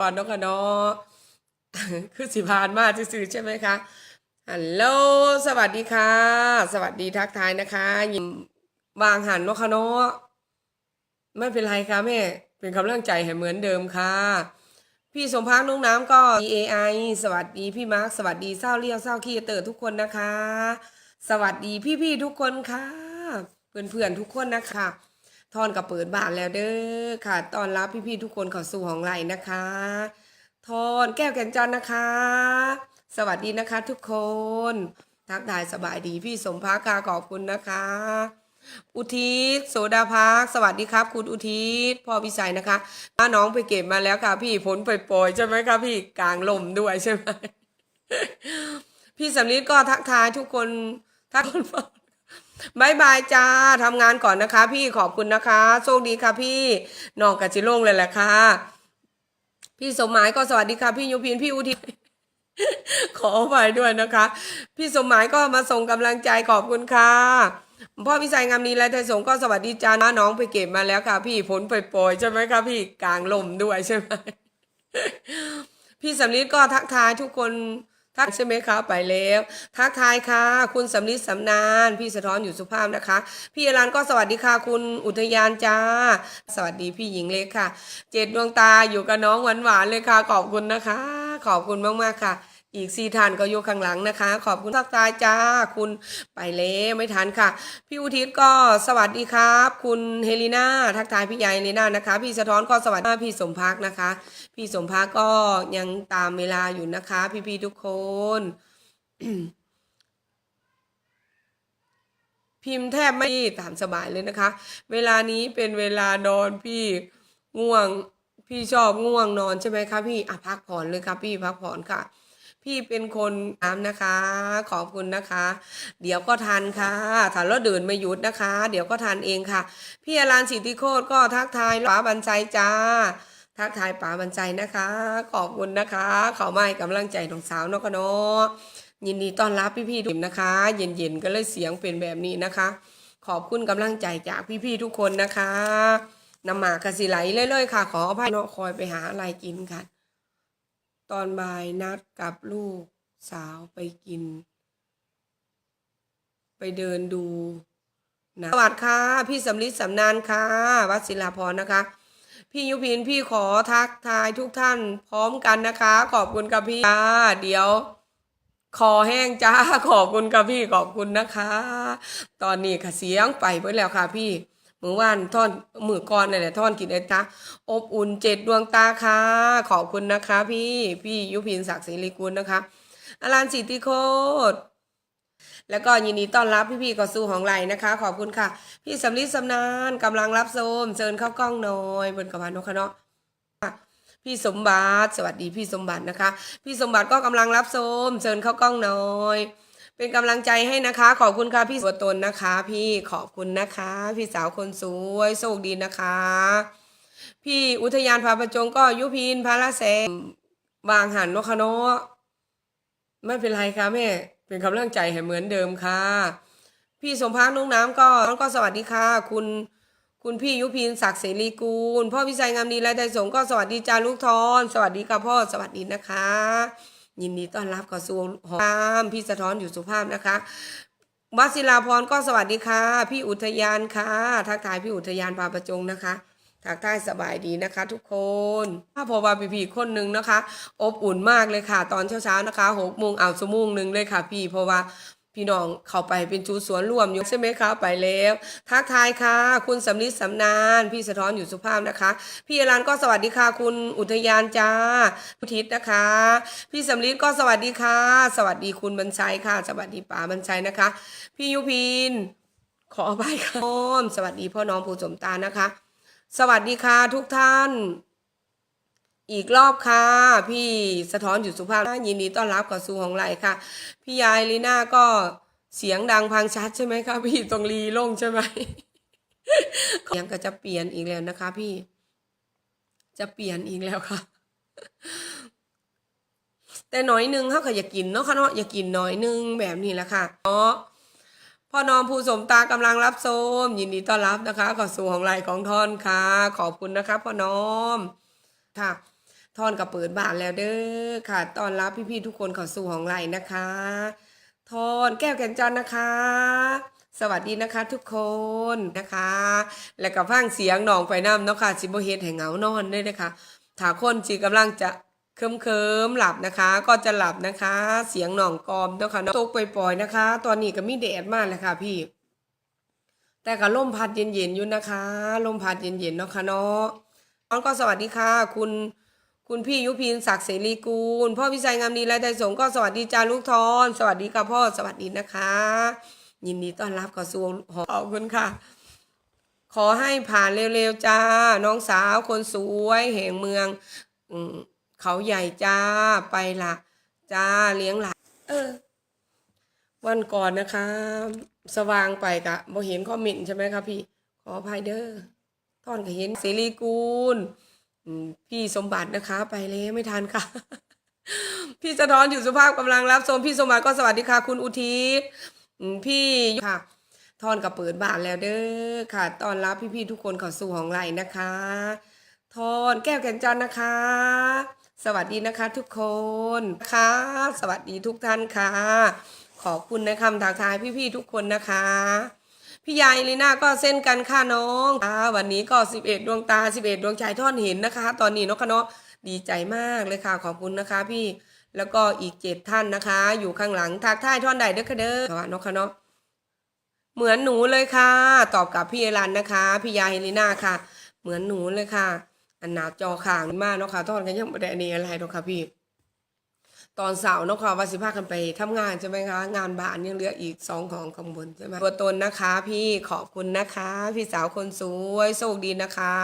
ก่อนนาะค่ะนาะคือสิพานมาซื่อๆใช่ไหมคะฮัลโหลสวัสดีค่ะ สวัสดีทักทายนะคะยิมวางหันนาะค่ะเนาะไม่เป็นไรค่ะแม่ เป็นกำลังใจให้เหมือนเดิมค่ะ พี่สมพักนุ่งน้ำก็ EAI สวัสดีพี่มาร์คสวัสดีเศร้าเลี้ยวเศร้าขี้เตอร์ทุกคนนะคะ สวัสดีพี่ๆทุกคนค่ะ เพื่อนๆทุกคนนะคะ ทอนกับเปิดบ้านแล้วเด้อค่ะตอนรับพี่ๆทุกคนเข้าสู่ของไหลนะคะ ทอนแก้วแก่นจันนะคะ สวัสดีนะคะทุกคน ทักทายสบายดีพี่สมภาค่ะขอบคุณนะคะ อุทิศโสดาพักสวัสดีครับ คุณอุทิศพ่อพิสัยนะคะถ้าน้องไปเก็บมาแล้วค่ะ พี่ผลปล่อยๆใช่ไหมคะพี่กลางลมด้วยใช่ไหมพี่สำลิดก็ทักทายทุกคนทักคนฟัง บายบายจ้าทำงานก่อนนะคะ พี่ขอบคุณนะคะ โชคดีค่ะพี่น้องกัจิโล่งเลยแหละค่ะ พี่สมหมายก็สวัสดีค่ะ พี่ยุพินพี่อุทิศขอไปด้วยนะคะ พี่สมหมายก็มาส่งกำลังใจขอบคุณค่ะพ่อพิสัยงามนีและไทยสงก็สวัสดีจ้านะน้องไปเก็บมาแล้วค่ะ พี่ผลปล่อยๆใช่ไหมคะพี่กลางลมด้วยใช่ไหมพี่สำลิดก็ทักทายทุกคน ทักใช่ไหมคะไปแล้ว ทักทายค่ะ คุณสำลิดสำนาน พี่สะท้อนอยู่สุภาพนะคะ พี่อรันก็สวัสดีค่ะ คุณอุทยานจ้า สวัสดีพี่หญิงเล็กค่ะ เจ็ดดวงตาอยู่กับน้องหวานๆเลยค่ะ ขอบคุณนะคะ ขอบคุณมากๆค่ะ อีกสี่ท่านก็อยู่ข้างหลังนะคะ ขอบคุณทักทายจ้า คุณไปแล้วไม่ทันค่ะ พี่อุทิศก็สวัสดีครับ คุณเฮลิน่าทักทายพี่ใหญ่เฮลิน่านะคะ พี่สะท้อนก็สวัสดีพี่สมพักนะคะ พี่สมภาก็ยังตามเวลาอยู่นะคะ พี่ๆทุกคนพิมพ์แทบไม่ตามสบายเลยนะคะ เวลานี้เป็นเวลานอนพี่ง่วง พี่ชอบง่วงนอนใช่ไหมคะพี่อะพักผ่อนเลยค่ะพี่พักผ่อนค่ะ พี่เป็นคนน้ำนะคะ ขอบคุณนะคะ เดี๋ยวก็ทันค่ะถ้าเราเดินไม่หยุดนะคะ เดี๋ยวก็ทันเองค่ะ พี่อรานสิทธิโคตรก็ทักทายป๋าบันใจจ้า ทักทายป๋าบันใจนะคะ ขอบคุณนะคะขาไม่กำลังใจน้องสาวนกนาะยินดีต้อนรับพี่ๆทุกคนนะคะ เย็นๆก็เลยเสียงเป็นแบบนี้นะคะ ขอบคุณกำลังใจจากพี่ๆทุกคนนะคะน้ำหมากกระสิไหลเรื่อยๆค่ะ ขออภัยเนาะคอยไปหาอะไรกินกัน ตอนบ่ายนัดกับลูกสาวไปกิน ไปเดินดูนะสวัสดีค่ะ พี่สำลิดสำนานค่ะ วัดศิลาพรนะคะ พี่ยุพินพี่ขอทักทายทุกท่านพร้อมกันนะคะ ขอบคุณกับพี่จ้าเดี๋ยวคอแห้งจ้าขอบคุณกับพี่ขอบคุณนะคะ ตอนนี้ค่ะเสียงไปเบิดแล้วค่ะพี่ มือว่านท่อนมือก่อนนี่แหละท่อนกินไอ้ตาอบอุ่นเจ็ดดวงตาค่ะขอบคุณนะคะ พี่พี่ยุพินศักดิ์ศรีลิกุลนะคะอลันสิทธิโคตรแล้วก็ยินดีต้อนรับพี่ๆกอสู้ของไหลนะคะ ขอบคุณค่ะ พี่สำลิดสำนานกำลังรับชมเชิญเข้ากล้องหน่อยบนกระพานนกคะเนาะพี่สมบัติสวัสดีพี่สมบัตินะคะ พี่สมบัติก็กำลังรับชมเชิญเข้ากล้องหน่อย เป็นกำลังใจให้นะคะ ขอบคุณค่ะพี่ตัวตนนะคะ พี่ขอบคุณนะคะ พี่สาวคนสวยโชคดีนะคะ พี่อุทยานพาประจงก็ยุพินพาละแสงวางหันนกคะเนไม่เป็นไรค่ะแม่เป็นกำลังใจให้เหมือนเดิมค่ะ พี่สมพักนุ่งน้ำก็น้องก็สวัสดีค่ะ คุณคุณพี่ยุพินศักดิ์เสรีกูล พ่อพิชัยงามดีและไทยสงก็สวัสดีจาลูกทอนสวัสดีค่ะพ่อสวัสดีนะคะ ยินดีต้อนรับกระทรวงหอมพี่สะท้อนอยู่สุภาพนะคะวัดศิลาพรก็สวัสดีค่ะ พี่อุทยานค่ะ ทักทายพี่อุทยานพาประจงนะคะทักทายสบายดีนะคะ ทุกคนถ้าพอว่าพี่ๆคนหนึ่งนะคะ อบอุ่นมากเลยค่ะ ตอนเช้าๆนะคะหกโมงเอาสมุงหนึ่งเลยค่ะ พี่เพราะว่า พี่น้องเข้าไปเป็นจูสวนร่วมอยู่ใช่ไหมคะ ไปแล้ว ทักทายค่ะ คุณสำลิดสำนาน พี่สะท้อนอยู่สุภาพนะคะ พี่อรันก็สวัสดีค่ะ คุณอุทยานจ้าพุทิศนะคะ พี่สำลิดก็สวัสดีค่ะ สวัสดีคุณบรรชัยค่ะ สวัสดีป๋าบรรชัยนะคะ พี่ยุพิน ขอไปค่ะอ้มสวัสดีพ่อน้องผู้สมตานะคะ สวัสดีค่ะทุกท่าน อีกรอบค่ะ พี่สะท้อนอยู่สุภาพยินดีต้อนรับกับสู่ของไหลค่ะ พี่ยายลีน่าก็เสียงดังพังชัดใช่ไหมคะพี่ตรงรีโล่งใช่ไหมเสียงก็จะเปลี่ยนอีกแล้วนะคะ พี่ จะเปลี่ยนอีกแล้วค่ะ แต่น้อยนึงเขาก็อยากินเนาะค่ะเนาะอยากกินน้อยนึงแบบนี้แหละค่ะเนาะพ่อนอมผู้สมตากำลังรับชมยินดีต้อนรับนะคะขอสู่ของไหลของทอนค่ะ ขอบคุณนะคะพ่อนอมค่ะ ทอนกับเปิดบ้านแล้วเด้อค่ะต้อนรับพี่ๆทุกคนเข้าสู่ของไหลนะคะทอนแก้วแก่นจันนะคะ สวัสดีนะคะทุกคนนะคะ แล้วก็ฟังเสียงน้องไปน้ำเนาะค่ะสิบเฮ็ดให้เหงานอนด้วยนะคะถ้าคนจีกำลังจะเคิมเคิมหลับนะคะ ก็จะหลับนะคะ เสียงหนองกอมเนาะค่ะตกปล่อยๆนะคะ ตอนนี้ก็มีแดดมากเลยค่ะพี่ แต่ก็ลมพัดเย็นๆอยู่นะคะลมพัดเย็นๆเนาะค่ะเนาะน้องก็สวัสดีค่ะ คุณ คุณพี่ยุพินศักดิ์เสรีกูล พ่อวิชัยงามดีและใจสงฆ์ก็สวัสดีจ้าลูกทอน สวัสดีค่ะพ่อ สวัสดีนะคะ ยินดีต้อนรับเข้าสู่หอขอบคุณค่ะ ขอให้ผ่านเร็วๆจ้า น้องสาวคนสวยแห่งเมืองอืมเขาใหญ่จ้าไปละจ้าเลี้ยงหลานเออ วันก่อนนะคะ สว่างไปกะบ่เห็นคอมเมนต์ใช่ไหมคะพี่ ขออภัยเด้อทอนก็เห็นเสรีกูลอืม พี่สมบัตินะคะ ไปเลยไม่ทันค่ะ พี่สะท้อนอยู่สุภาพกำลังรับชมพี่สมบัติก็สวัสดีค่ะ คุณอุทิศพี่ค่ะทอนกับเปิดบ้านแล้วเด้อค่ะตอนรับพี่ๆทุกคนเข้าสู่ของไหลนะคะทอนแก้วแก่นจันนะคะ สวัสดีนะคะ ทุกคนค่ะ สวัสดีทุกท่านค่ะ ขอบคุณในคำทักทายพี่ๆทุกคนนะคะ พี่ยายลีน่าก็เส้นกันค่ะน้องอ่าวันนี้ก็ 11 ดวงตา 11 ดวงใจทอดเห็นนะคะ ตอนนี้นาะค่ะเนาะดีใจมากเลยค่ะขอบคุณนะคะ พี่แล้วก็อีกเจ็ดท่านนะคะ อยู่ข้างหลังทักทายท่อนใดเด้อค่ะเด้อว่าเนาะค่ะเนาะเหมือนหนูเลยค่ะ ตอบกับพี่เอรันนะคะพี่ยาเฮลิน่าค่ะ เหมือนหนูเลยค่ะ อันหนาจอข่างมากเนาะค่ะทอดกันยังไม่ได้อันนี้อะไรนาะค่ะพี่ ตอนเสาร์นาะค่ะว่าสิภากันไปทำงานใช่ไหมคะ งานบ้านยังเหลืออีกสองของข้างบนใช่ไหมตัวตนนะคะพี่ขอบคุณนะคะ พี่สาวคนสวยโชคดีนะคะ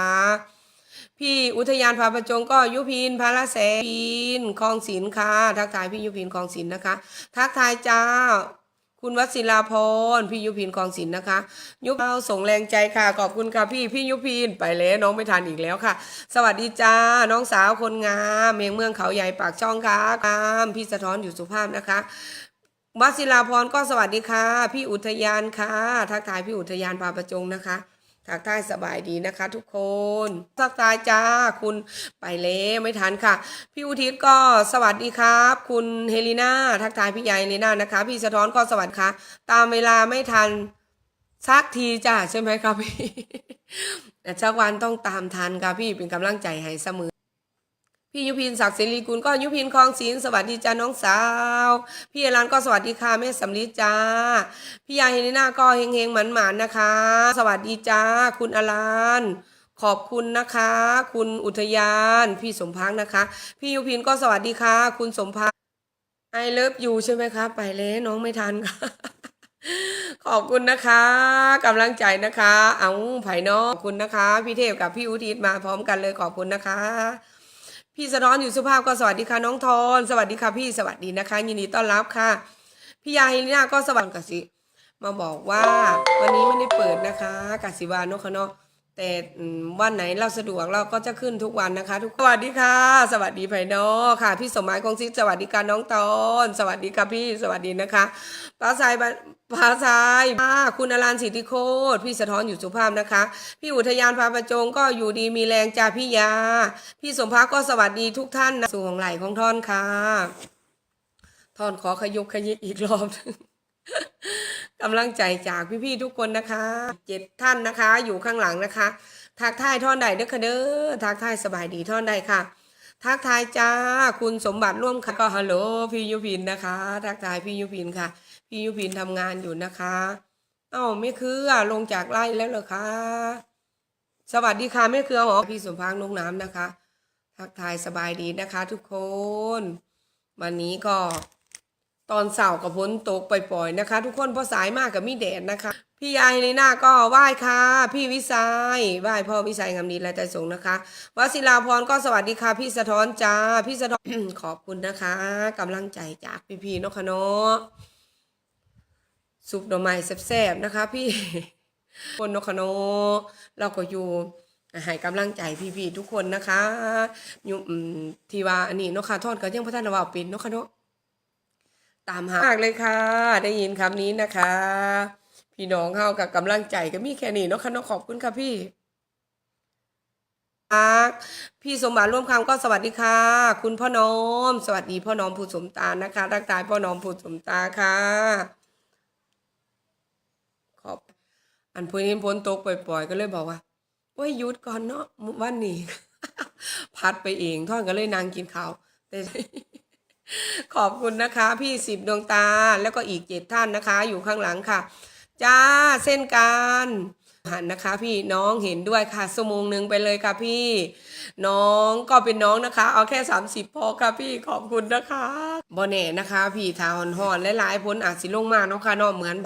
พี่อุทยานพาประจงก็ยุพินพาราแสพินคลองศิลป์ค่ะ ทักทายพี่ยุพินคลองศิลป์นะคะ ทักทายเจ้า คุณวัศิลาพรพี่ยุพินคลองศิลป์นะคะ ยุพเอาส่งแรงใจค่ะ ขอบคุณค่ะพี่พี่ยุพินไปแล้วน้องไม่ทันอีกแล้วค่ะ สวัสดีจ้าน้องสาวคนงามเมืองเมืองเขาใหญ่ปากช่องค่ะงามพี่สะท้อนอยู่สุภาพนะคะวัศิลาพรก็สวัสดีค่ะ พี่อุทยานค่ะทักทายพี่อุทยานพาประจงนะคะ ทักทายสบายดีนะคะ ทุกคนทักทายจ้าคุณไปเล้ไม่ทันค่ะ พี่อุทิศก็สวัสดีครับ คุณเฮลิน่าทักทายพี่ใหญ่เฮลิน่านะคะ พี่สะท้อนก็สวัสดีค่ะ ตามเวลาไม่ทันสักทีจ้าใช่ไหมครับพี่แต่สักวันต้องตามทันค่ะพี่เป็นกำลังใจให้เสมอ พี่ยุพินศักดิ์เสรีกุลก็ยุพินคลองศิลสวัสดีจ้าน้องสาว พี่อรันก็สวัสดีค่ะแม่สำลีจ้า พี่ยาเฮลิน่าก็เฮงเฮงหมันหมานนะคะ สวัสดีจ้า คุณอรันขอบคุณนะคะ คุณอุทยาน พี่สมพักนะคะ พี่ยุพินก็สวัสดีค่ะ คุณสมพักไอเลิฟยูใช่ไหมคะ ไปแล้วน้องไม่ทันค่ะขอบคุณนะคะกำลังใจนะคะ เอาไผ่นอกขอบคุณนะคะ พี่เทพกับพี่อุทิศมาพร้อมกันเลยขอบคุณนะคะ พี่สะท้อนอยู่สุภาพก็สวัสดีค่ะน้องทอนสวัสดีค่ะพี่สวัสดีนะคะ ยินดีต้อนรับค่ะ พี่ยาเฮลิน่าก็สวัสดีกสิ มาบอกว่าวันนี้ไม่ได้เปิดนะคะกสิวานกคะเนาะ แต่วันไหนเราสะดวกเราก็จะขึ้นทุกวันนะคะ ทุกสวัสดีค่ะ สวัสดีไผ่นอกค่ะ พี่สมหมายคงซิสวัสดีค่ะน้องตอนสวัสดีค่ะพี่สวัสดีนะคะป้าสายบ้านป้ายค่ะคุณอรันสิทธิโคตรพี่สะท้อนอยู่สุภาพนะคะ พี่อุทยานพาประจงก็อยู่ดีมีแรงจ่าพี่ยา พี่สมภาก็สวัสดีทุกท่านนะสู่ของไหลของท่อนค่ะท่อนขอขยุกขยิกอีกรอบนึง กำลังใจจากพี่ๆทุกคนนะคะเจ็ดท่านนะคะ อยู่ข้างหลังนะคะทักทายท่อนใดเด้อค่ะเด้อทักทายสบายดีท่อนใดค่ะ ทักทายจ้าคุณสมบัติร่วมค่ะก็ฮัลโหลพี่ยุพินนะคะ ทักทายพี่ยุพินค่ะ พี่ยุพินทำงานอยู่นะคะเอ้าไม่คือลงจากไล่แล้วเหรอคะสวัสดีค่ะไม่คือหอพี่สมพักดิ์นกน้ำนะคะ ทักทายสบายดีนะคะ ทุกคน วันนี้ก็ ตอนเสาร์กับพ้นตกปล่อยๆนะคะ ทุกคนเพราะสายมากกับมีแดดนะคะ พี่ยายในหน้าก็ไหว้ค่ะ พี่วิสัยไหว้พ่อวิสัยงามดีและใจสงนะคะวศิลาพรก็สวัสดีค่ะ พี่สะท้อนจ้าพี่สะท้อนขอบคุณนะคะกำลังใจจากพี่ๆเนาะค่ะเนาะซุปดอกไม้แซ่บๆนะคะ พี่คนเนาะค่ะเนาะเราก็อยู่ให้กำลังใจพี่ๆทุกคนนะคะอยู่ที่ว่าอันนี้เนาะค่ะทอดก็ยังพัฒนาว่าเป็นเนาะค่ะเนาะ ตามหามากเลยค่ะ ได้ยินคำนี้นะคะ พี่น้องเข้ากับกำลังใจก็มีแค่นี้เนาะค่ะเนาะขอบคุณค่ะพี่รักพี่สมบัติร่วมคำก็สวัสดีค่ะ คุณพ่อน้อม สวัสดีพ่อน้อมผู้สมตานะคะทักทายพ่อน้อมผู้สมตาค่ะขอบ อันพูนี้พ้นตกปล่อยๆ ก็เลยบอกว่าโอ้ยหยุดก่อนเนาะวันนี้ พัดไปเองท่อนก็เลยนางกินข้าวแต่ ขอบคุณนะคะ พี่สิบดวงตาแล้วก็อีกเจ็ดท่านนะคะ อยู่ข้างหลังค่ะ จ้าเส้นการหันนะคะ พี่น้องเห็นด้วยค่ะสมงหนึ่งไปเลยค่ะพี่ น้องก็เป็นน้องนะคะ เอาแค่ 30 พอค่ะพี่ขอบคุณนะคะบอเน่นะคะ พี่ทาหอนหอนๆหลายๆพ้นอาจสิลงมาเนาะค่ะนาะเหมือน